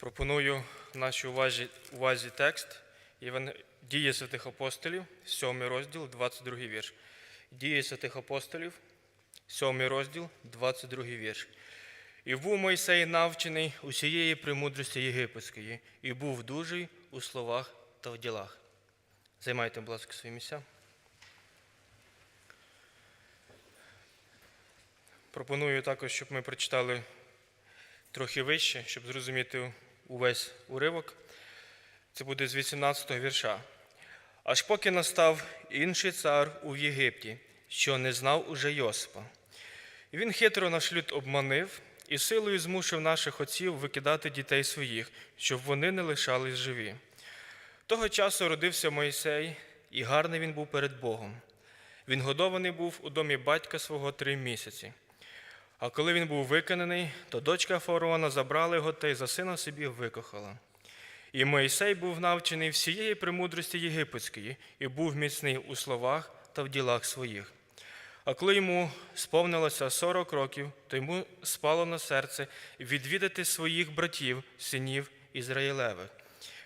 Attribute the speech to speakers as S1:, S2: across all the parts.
S1: Пропоную нашій увазі, увазі текст. Дії святих апостолів, 7 розділ, 22 вірш. Дії святих апостолів, 7 розділ, 22 вірш. І був Мойсей навчений усієї премудрості єгипетської, і був дужий у словах та в ділах. Займайте, будь ласка, свої місця. Пропоную також, щоб ми прочитали трохи вище, щоб зрозуміти увесь уривок. Це буде з 18 го вірша. Аж поки настав інший цар у Єгипті, що не знав уже Йосипа. Він хитро наш люд обманив і силою змусив наших отців викидати дітей своїх, щоб вони не лишались живі. Того часу родився Мойсей, і гарний він був перед Богом. Він годований був у домі батька свого три місяці. А коли він був виконаний, то дочка фараона забрала його та й за сина собі викохала. І Моїсей був навчений всієї премудрості єгипетської і був міцний у словах та в ділах своїх. А коли йому сповнилося 40 років, то йому спало на серце відвідати своїх братів, синів Ізраїлевих.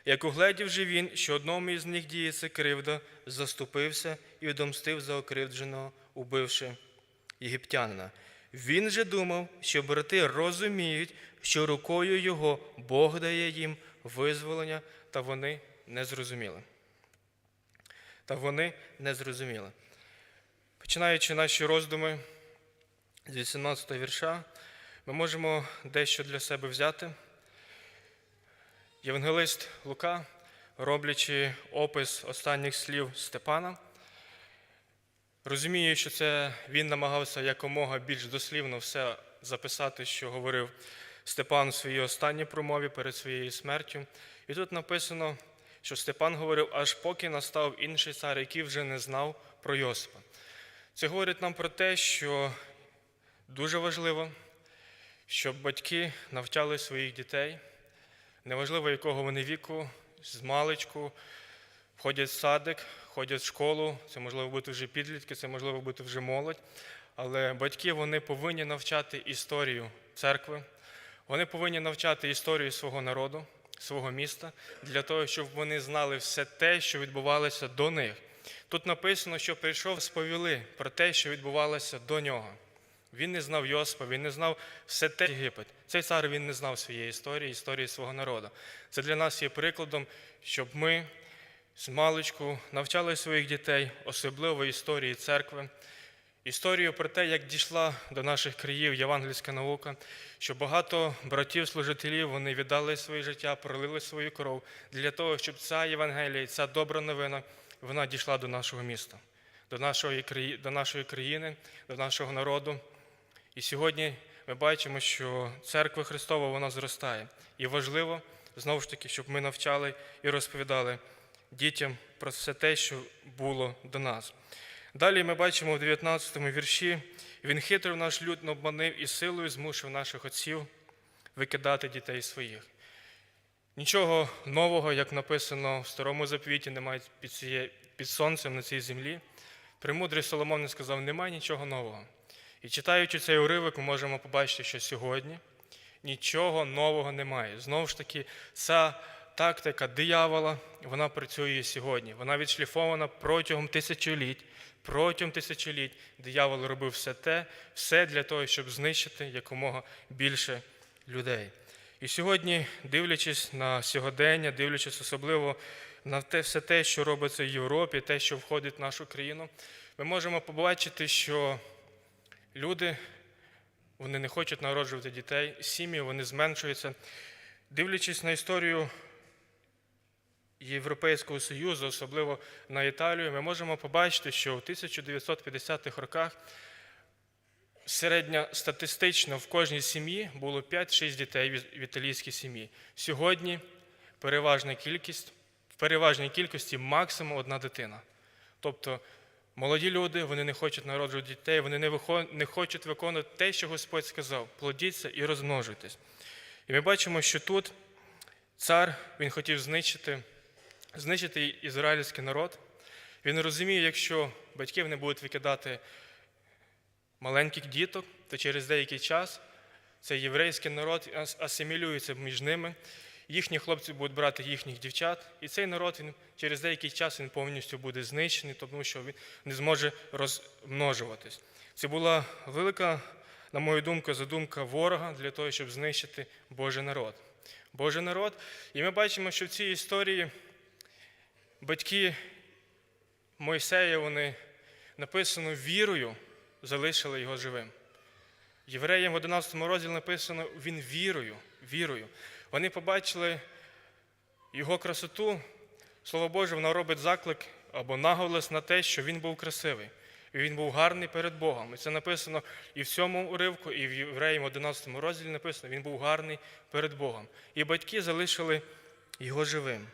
S1: Як угледів же він, що одному із них діється кривда, заступився і відомстив за окривдженого, убивши єгиптянина. Він же думав, що брати розуміють, що рукою його Бог дає їм визволення, та вони не зрозуміли. Та вони не зрозуміли. Починаючи наші роздуми з 18 вірша, ми можемо дещо для себе взяти. Євангелист Лука, роблячи опис останніх слів Степана, розуміє, що це він намагався якомога більш дослівно все записати, що говорив Степан в своїй останній промові перед своєю смертю. І тут написано, що Степан говорив, аж поки настав інший цар, який вже не знав про Йосипа. Це говорить нам про те, що дуже важливо, щоб батьки навчали своїх дітей, неважливо якого вони віку, з маличку, ходять в садик, ходять в школу, це можливо бути вже підлітки, це можливо бути вже молодь. Але батьки вони повинні навчати історію церкви, вони повинні навчати історію свого народу, свого міста, для того, щоб вони знали все те, що відбувалося до них. Тут написано, що прийшов, сповіли про те, що відбувалося до нього. Він не знав Йосипа, він не знав все те Єгипет. Цей цар він не знав своєї історії, історії свого народу. Це для нас є прикладом, щоб ми з маличку навчали своїх дітей, особливо історії церкви, історію про те, як дійшла до наших країв євангельська наука, що багато братів-служителів вони віддали своє життя, пролили свою кров для того, щоб ця Євангелія, ця добра новина, вона дійшла до нашого міста, до нашої до нашої країни, до нашого народу. І сьогодні ми бачимо, що церква Христова вона зростає. І важливо знову ж таки, щоб ми навчали і розповідали дітям про все те, що було до нас. Далі ми бачимо в 19 му вірші, він хитро наш люд обманив і силою змусив наших отців викидати дітей своїх. Нічого нового, як написано в Старому заповіті, немає під, ціє, під сонцем на цій землі. Премудрий Соломон не сказав, немає нічого нового. І читаючи цей уривок, ми можемо побачити, що сьогодні нічого нового немає. Знову ж таки, ця тактика диявола, вона працює сьогодні. Вона відшліфована протягом тисячоліть. Протягом тисячоліть диявол робив все те, все для того, щоб знищити якомога більше людей. І сьогодні, дивлячись на сьогодення, дивлячись особливо на те, все те, що робиться в Європі, те, що входить в нашу країну, ми можемо побачити, що люди вони не хочуть народжувати дітей, сім'ї вони зменшуються. Дивлячись на історію Європейського Союзу, особливо на Італію, ми можемо побачити, що в 1950-х роках середньостатистично в кожній сім'ї було 5-6 дітей в італійській сім'ї. Сьогодні переважна кількість, в переважній кількості максимум одна дитина. Тобто молоді люди вони не хочуть народжувати дітей, вони не, вихо... не хочуть виконувати те, що Господь сказав: плодіться і розмножуйтесь. І ми бачимо, що тут цар він хотів знищити, знищити ізраїльський народ. Він розуміє, якщо батьків не будуть викидати маленьких діток, то через деякий час цей єврейський народ асимілюється між ними. їхні хлопці будуть брати їхніх дівчат, і цей народ він через деякий час він повністю буде знищений, тому що він не зможе розмножуватись. Це була велика, на мою думку, задумка ворога для того, щоб знищити Божий народ. Божий народ. І ми бачимо, що в цій історії батьки Мойсея, вони написано вірою, залишили його живим. Євреям в 11 розділі написано він вірою, вірою. Вони побачили його красоту. Слово Боже, воно робить заклик або наголос на те, що він був красивий. І він був гарний перед Богом. І це написано і в цьому уривку, і в Євреям 11 розділі написано, він був гарний перед Богом. І батьки залишили його живим.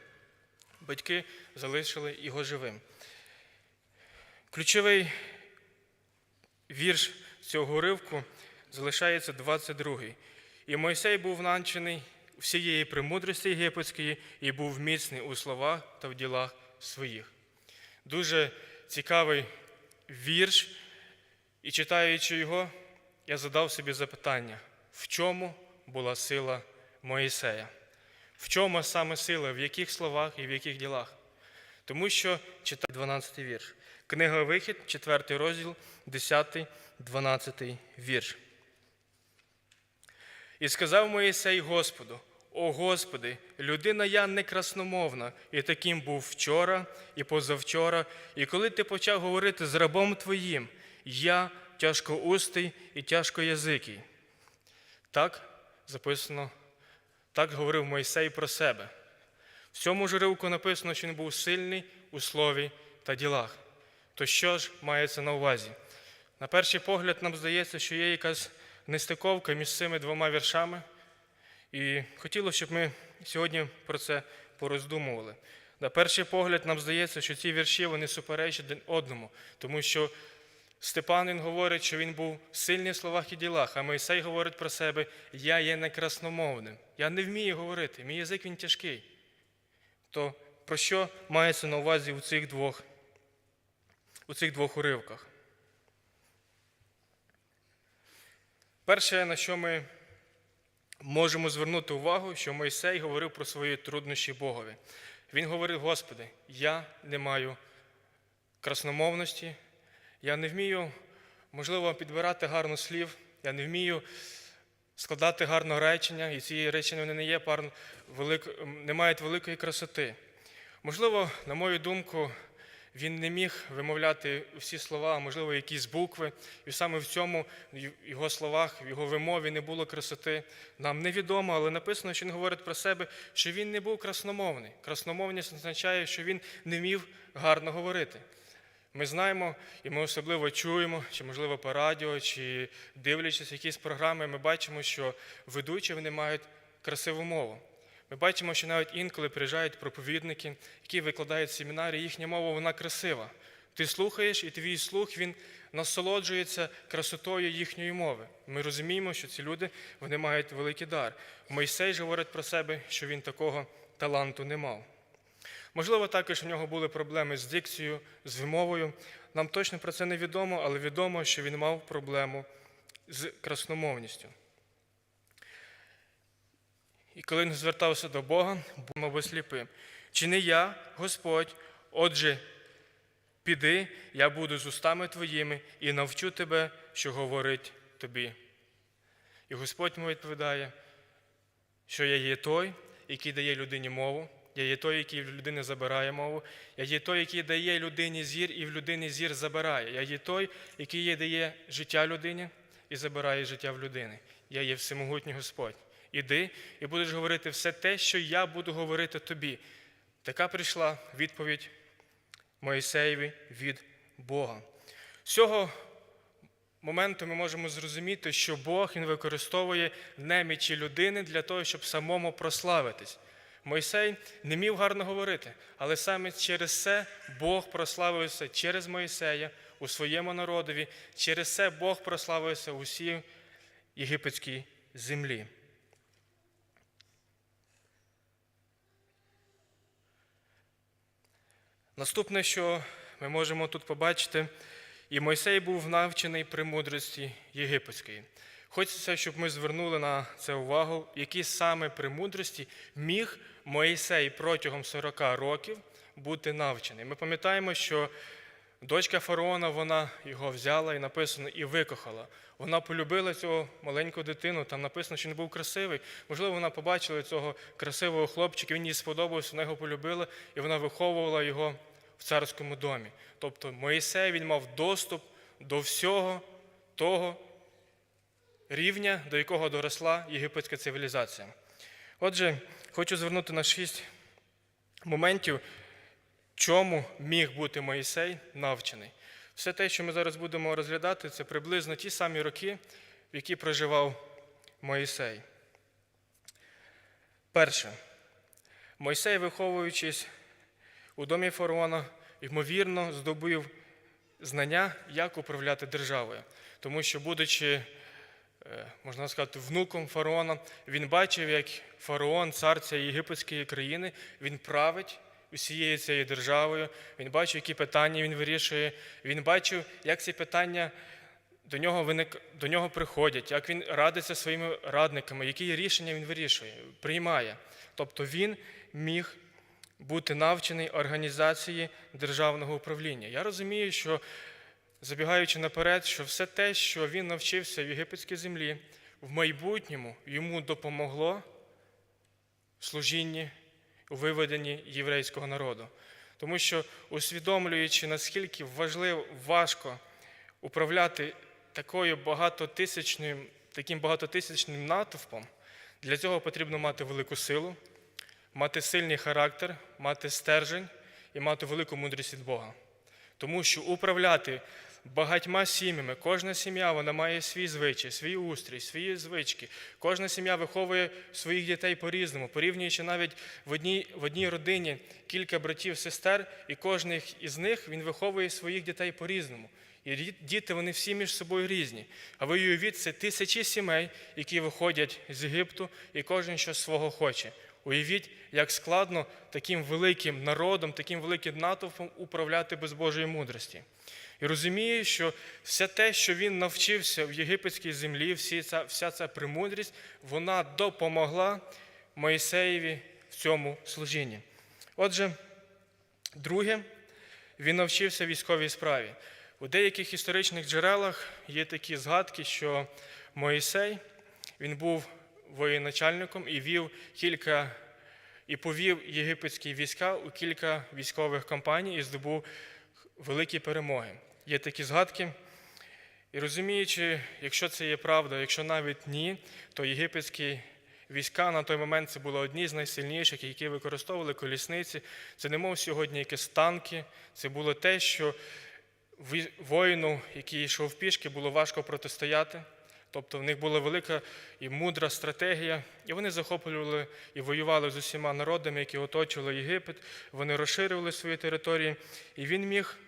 S1: Батьки залишили його живим. Ключовий вірш цього уривку залишається 22-й. І Мойсей був навчений всієї премудрості єгипетської і був міцний у словах та в ділах своїх. Дуже цікавий вірш, і читаючи його, я задав собі запитання, в чому була сила Моїсея? В чому саме сила, в яких словах і в яких ділах? Тому що читаю 12 вірш. Книга Вихід, 4 розділ, 10, 12 вірш. І сказав Моїсей Господу: О Господи, людина я не красномовна, і таким був вчора і позавчора, і коли ти почав говорити з рабом твоїм, я тяжкоустий і тяжкоязикий. Так записано, так говорив Мойсей про себе. В цьому ж уривку написано, що він був сильний у слові та ділах. То що ж мається на увазі? На перший погляд, нам здається, що є якась нестиковка між цими двома віршами, і хотілося, щоб ми сьогодні про це пороздумували. На перший погляд, нам здається, що ці вірші вони суперечать один одному, тому що Степан він говорить, що він був сильний в словах і ділах, а Мойсей говорить про себе: Я є не красномовним, я не вмію говорити, мій язик він тяжкий. То про що мається на увазі у цих двох, у цих двох уривках? Перше, на що ми можемо звернути увагу, що Мойсей говорив про свої труднощі Богові. Він говорив, Господи, я не маю красномовності, я не вмію, можливо, підбирати гарно слів, я не вмію складати гарно речення, і ці речення вони не є пар... велик... не мають великої красоти. Можливо, на мою думку, він не міг вимовляти всі слова, а можливо, якісь букви, і саме в цьому в його словах, в його вимові не було красоти. Нам невідомо, але написано, що він говорить про себе, що він не був красномовний. Красномовність означає, що він не вмів гарно говорити. Ми знаємо, і ми особливо чуємо, чи, можливо, по радіо, чи дивлячись якісь програми, ми бачимо, що ведучі вони мають красиву мову. Ми бачимо, що навіть інколи приїжджають проповідники, які викладають семінарі, їхня мова вона красива. Ти слухаєш, і твій слух він насолоджується красотою їхньої мови. Ми розуміємо, що ці люди вони мають великий дар. Мойсей ж говорить про себе, що він такого таланту не мав. Можливо, також у нього були проблеми з дикцією, з вимовою. Нам точно про це не відомо, але відомо, що він мав проблему з красномовністю. І коли він звертався до Бога, був мабуть сліпим. Чи не я, Господь, отже, піди, я буду з устами твоїми і навчу тебе, що говорить тобі. І Господь йому відповідає, що я є той, який дає людині мову, я є той, який в людини забирає мову, я є той, який дає людині зір, і в людини зір забирає. Я є той, який дає життя людині і забирає життя в людини. Я є всемогутній Господь. Іди і будеш говорити все те, що я буду говорити тобі. Така прийшла відповідь Моїсеєві від Бога. З цього моменту ми можемо зрозуміти, що Бог він використовує немічі людини для того, щоб самому прославитись. Мойсей не міг гарно говорити, але саме через це Бог прославився через Моїсея у своєму народові, через це Бог прославився у всій єгипетській землі. Наступне, що ми можемо тут побачити, і Мойсей був навчений премудрості єгипетської. Хочеться, щоб ми звернули на це увагу, які саме премудрості міг Моїсей протягом 40 років бути навчений. Ми пам'ятаємо, що дочка фараона вона його взяла і написано і викохала. Вона полюбила цього маленьку дитину. Там написано, що він був красивий. Можливо, вона побачила цього красивого хлопчика, він їй сподобався, вона його полюбила, і вона виховувала його в царському домі. Тобто Моїсей він мав доступ до всього того рівня, до якого доросла єгипетська цивілізація. Отже, хочу звернути на шість моментів, чому міг бути Моїсей навчений. Все те, що ми зараз будемо розглядати, це приблизно ті самі роки, в які проживав Моїсей. Перше. Мойсей, виховуючись у домі фараона, ймовірно, здобув знання, як управляти державою. Тому що, будучи, можна сказати, внуком фараона, він бачив, як фараон, цар цієї єгипетської країни, він править усією цією державою, він бачив, які питання він вирішує, він бачив, як ці питання до нього, виник, до нього приходять, як він радиться своїми радниками, які рішення він вирішує, приймає. Тобто він міг бути навчений організації державного управління. Я розумію, що забігаючи наперед, що все те, що він навчився в єгипетській землі, в майбутньому йому допомогло в служінні, у виведенні єврейського народу. Тому що, усвідомлюючи, наскільки важливо, важко управляти такою багатотисячним, таким багатотисячним натовпом, для цього потрібно мати велику силу, мати сильний характер, мати стержень і мати велику мудрість від Бога. Тому що управляти багатьма сім'ями, кожна сім'я вона має свій звичай, свій устрій, свої звички. Кожна сім'я виховує своїх дітей по-різному, порівнюючи навіть в одній, в одній родині кілька братів, сестер, і кожен із них він виховує своїх дітей по-різному. І діти вони всі між собою різні. А ви уявіть, це тисячі сімей, які виходять з Єгипту, і кожен що свого хоче. Уявіть, як складно таким великим народом, таким великим натовпом управляти без Божої мудрості. І розуміє, що все те, що він навчився в єгипетській землі, всі вся ця премудрість, вона допомогла Моїсеєві в цьому служінні. Отже, друге, він навчився військовій справі. У деяких історичних джерелах є такі згадки, що Моїсей він був воєначальником і вів кілька і повів єгипетські війська у кілька військових кампаній і здобув великі перемоги. Є такі згадки. І розуміючи, якщо це є правда, якщо навіть ні, то єгипетські війська на той момент це були одні з найсильніших, які використовували колісниці. Це не мов сьогодні якісь танки, це було те, що воїну, який йшов пішки, було важко протистояти. Тобто в них була велика і мудра стратегія, і вони захоплювали і воювали з усіма народами, які оточували Єгипет. Вони розширювали свої території, і він міг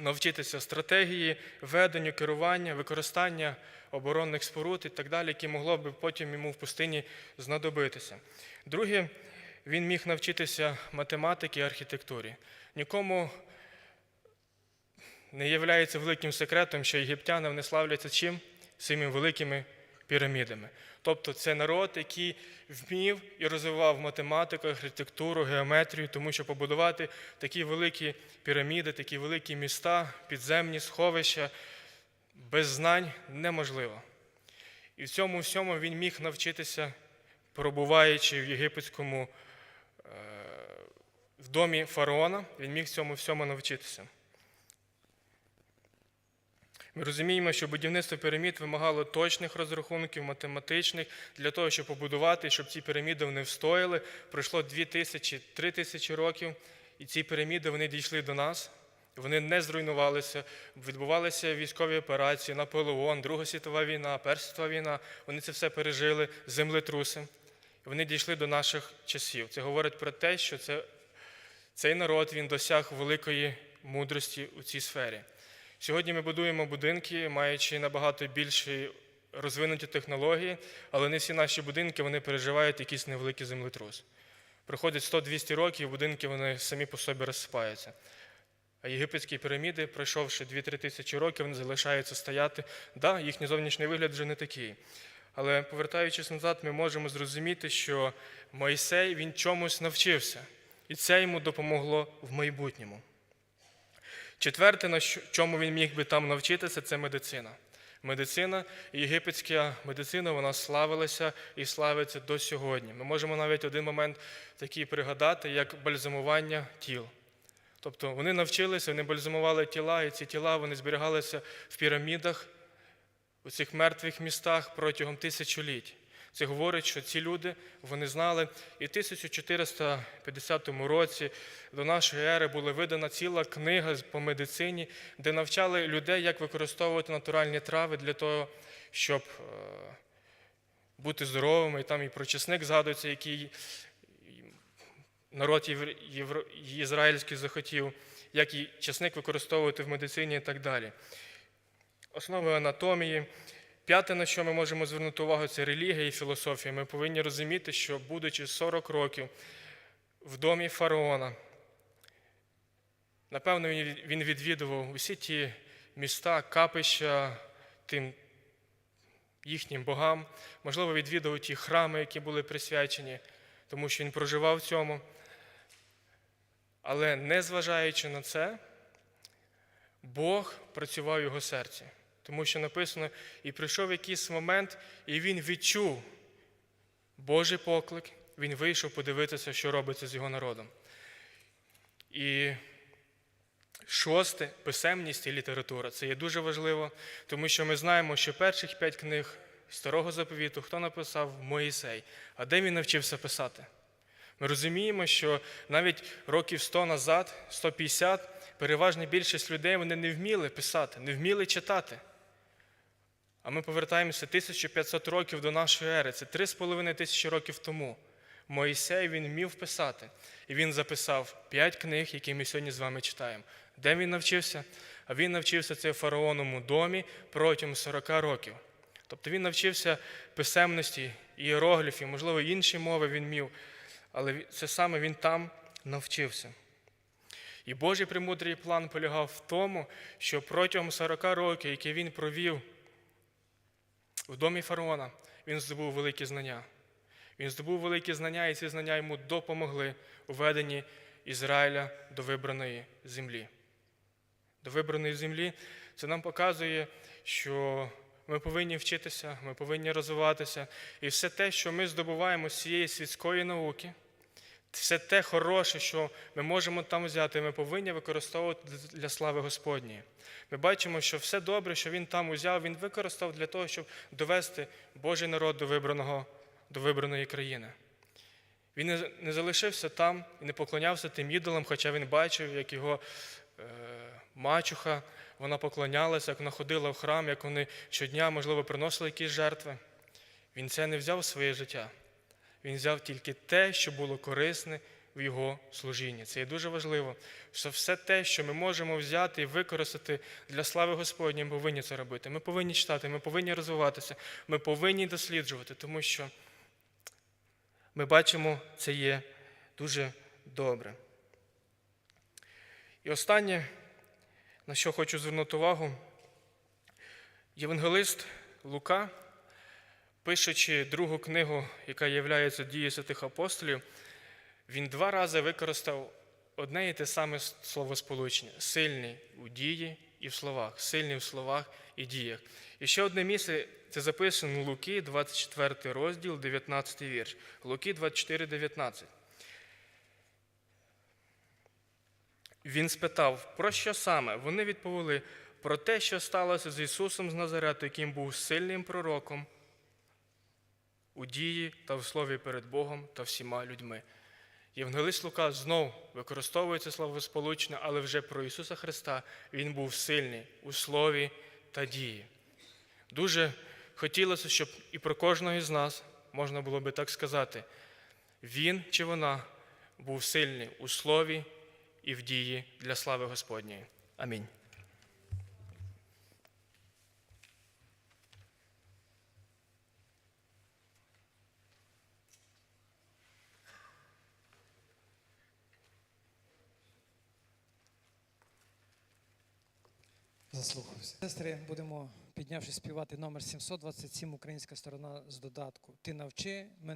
S1: навчитися стратегії, веденню, керування, використання оборонних споруд і так далі, які могло б потім йому в пустині знадобитися. Друге, він міг навчитися математики і архітектурі. Нікому не є великим секретом, що єгиптяни вони славляться чим? Своїми великими пірамідами. Тобто це народ, який вмів і розвивав математику, архітектуру, геометрію, тому що побудувати такі великі піраміди, такі великі міста, підземні сховища без знань неможливо. І в цьому всьому він міг навчитися, перебуваючи в єгипетському е, в домі фараона, він міг цьому всьому навчитися. Ми розуміємо, що будівництво пірамід вимагало точних розрахунків, математичних, для того, щоб побудувати, щоб ці піраміди вони встояли. Пройшло 2 тисячі, 3 тисячі років, і ці піраміди вони дійшли до нас. Вони не зруйнувалися, відбувалися військові операції, Наполеон, Друга світова війна, Перша світова війна. Вони це все пережили, землетруси. Вони дійшли до наших часів. Це говорить про те, що це, цей народ він досяг великої мудрості у цій сфері. Сьогодні ми будуємо будинки, маючи набагато більші розвинуті технології, але не всі наші будинки вони переживають якийсь невеликий землетрус. Проходить 100-200 років, будинки вони самі по собі розсипаються. А єгипетські піраміди, пройшовши 2-3 тисячі років, вони залишаються стояти. Да, їхній зовнішній вигляд вже не такий. Але повертаючись назад, ми можемо зрозуміти, що Мойсей він чомусь навчився, і це йому допомогло в майбутньому. Четверте, на чому він міг би там навчитися, це медицина. Медицина, єгипетська медицина, вона славилася і славиться до сьогодні. Ми можемо навіть один момент такий пригадати, як бальзамування тіл. Тобто вони навчилися, вони бальзамували тіла, і ці тіла вони зберігалися в пірамідах, у цих мертвих містах протягом тисячоліть. Це говорить, що ці люди вони знали, і в 1450 році до нашої ери була видана ціла книга по медицині, де навчали людей, як використовувати натуральні трави для того, щоб е, бути здоровими. І там і про чесник згадується, який народ ізраїльський захотів, як і чесник використовувати в медицині і так далі. Основи анатомії. П'яте, на що ми можемо звернути увагу, це релігія і філософія. Ми повинні розуміти, що, будучи 40 років в домі фараона, напевно, він відвідував усі ті міста, капища тим їхнім богам, можливо, відвідував ті храми, які були присвячені, тому що він проживав в цьому. Але незважаючи на це, Бог працював в його серці. Тому що написано, і прийшов якийсь момент, і він відчув Божий поклик, він вийшов подивитися, що робиться з його народом. І шосте писемність і література. Це є дуже важливо, тому що ми знаємо, що перших п'ять книг старого заповіту хто написав Моїсей. А де він навчився писати? Ми розуміємо, що навіть років 100 назад, 150, переважна більшість людей вони не вміли писати, не вміли читати. А ми повертаємося 1500 років до нашої ери. Це 3,5 тисячі років тому. Моїсей він вмів писати. І він записав 5 книг, які ми сьогодні з вами читаємо. Де він навчився? А він навчився це в фараоновому домі протягом 40 років. Тобто він навчився писемності, іерогліфів, можливо, інші мови він мів, але це саме він там навчився. І Божий премудрий план полягав в тому, що протягом 40 років, які він провів в домі фараона, він здобув великі знання. Він здобув великі знання, і ці знання йому допомогли у веденні Ізраїля до вибраної землі. До вибраної землі це нам показує, що ми повинні вчитися, ми повинні розвиватися. І все те, що ми здобуваємо з цієї світської науки, все те хороше, що ми можемо там взяти, ми повинні використовувати для слави Господньої. Ми бачимо, що все добре, що він там узяв, він використав для того, щоб довести Божий народ до вибраного, до вибраної країни. Він не- не залишився там і не поклонявся тим ідолам, хоча він бачив, як його е, мачуха, вона поклонялася, як вона ходила в храм, як вони щодня, можливо, приносили якісь жертви. Він це не взяв в своє життя. Він взяв тільки те, що було корисне в його служінні. Це є дуже важливо. Що все те, що ми можемо взяти і використати для слави Господньої, ми повинні це робити. Ми повинні читати, ми повинні розвиватися, ми повинні досліджувати, тому що ми бачимо, це є дуже добре. І останнє, на що хочу звернути увагу, євангелист Лука, пишучи другу книгу, яка є дією святих апостолів, він два рази використав одне і те саме словосполучення сильний у дії і в словах, сильний в словах і діях. І ще одне місце це записано Луки, 24 розділ, 19 вірш. Луки 24, 19. Він спитав, про що саме? Вони відповіли про те, що сталося з Ісусом з Назарету, яким був сильним пророком у дії та в слові перед Богом та всіма людьми. Євангелист Лука знов використовує це словосполучення, але вже про Ісуса Христа Він був сильний у слові та дії. Дуже хотілося, щоб і про кожного з нас можна було би так сказати, він чи вона був сильний у слові і в дії для слави Господньої. Амінь.
S2: Заслухався. Сестри, будемо піднявши співати номер 727, українська сторона з додатку. Ти навчи мене.